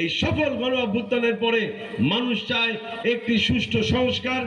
এই সফল গণ অভ্যুত্থানের পরে মানুষ চায় একটি সুষ্ঠু সংস্কার,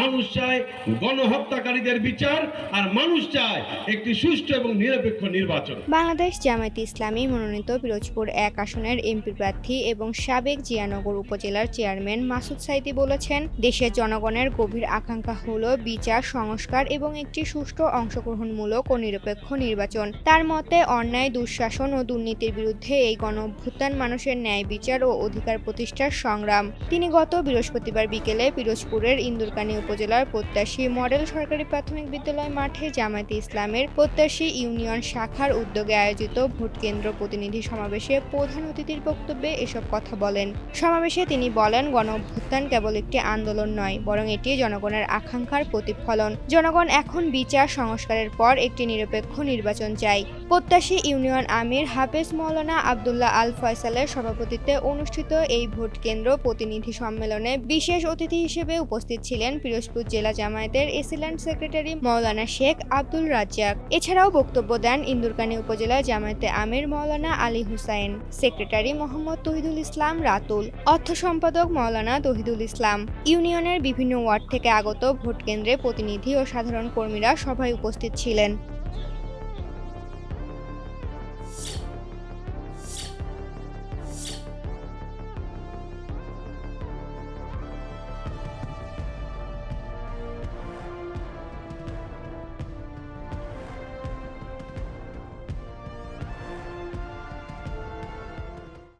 মানুষ চায় গণহত্যাকারীদের বিচার, আর মানুষ চায় একটি সুষ্ঠু এবং নিরপেক্ষ নির্বাচন। বাংলাদেশ জামায়াত ইসলামী মনোনীত পিরোজপুর এক আসনের এমপি প্রার্থী এবং সাবেক জিয়ানগর উপজেলার চেয়ারম্যান মাসুদ সাইদি বলেছেন, দেশের জনগণের গভীর আকাঙ্ক্ষা হল বিচার, সংস্কার এবং একটি সুষ্ঠু অংশগ্রহণমূলক ও নিরপেক্ষ নির্বাচন। তার মতে, অন্যায়, দুঃশাসন ও দুর্নীতির বিরুদ্ধে এই গণ অভ্যুত্থান মানুষের ন্যায় বিচার ও অধিকার প্রতিষ্ঠার সংগ্রাম। তিনি গত বৃহস্পতিবার বিকেলে পিরোজপুরের ইন্দুরকানী উপজেলার প্রত্যাশী মডেল সরকারি প্রাথমিক বিদ্যালয় মাঠে জামায়াতে ইসলামের প্রত্যাশী ইউনিয়ন শাখার উদ্যোগে আয়োজিত ভোট কেন্দ্র প্রতিনিধি সমাবেশে প্রধান অতিথির বক্তব্যে এসব কথা বলেন। সমাবেশে তিনি বলেন গণ অভ্যুত্থান কেবল একটি আন্দোলন নয়, বরং এটি জনগণের আকাঙ্ক্ষার প্রতিফলন। জনগণ এখন বিচার সংস্কারের পর একটি নিরপেক্ষ নির্বাচন চাই প্রত্যাশী ইউনিয়ন আমির হাফেজ মৌলানা আবদুল্লাহ আল ফয়সালের সভাপতিত্বে অনুষ্ঠিত এই ভোট কেন্দ্র প্রতিনিধি সম্মেলনে বিশেষ অতিথি হিসেবে উপস্থিত ছিলেন পিরোজপুর জেলা জামায়াতের এসিল্যান্ড সেক্রেটারি মৌলানা শেখ আব্দুল রাজ্জাক। এছাড়াও বক্তব্য দেন ইন্দুরকানী উপজেলা জামায়াতে আমির মৌলানা আলী হুসাইন, সেক্রেটারি মোহাম্মদ তহিদুল ইসলাম রাতুল, অর্থ সম্পাদক মৌলানা তহিদুল ইসলাম। ইউনিয়নের বিভিন্ন ওয়ার্ড থেকে আগত ভোট কেন্দ্রে প্রতিনিধি ও সাধারণ কর্মীরা সভায় উপস্থিত ছিলেন।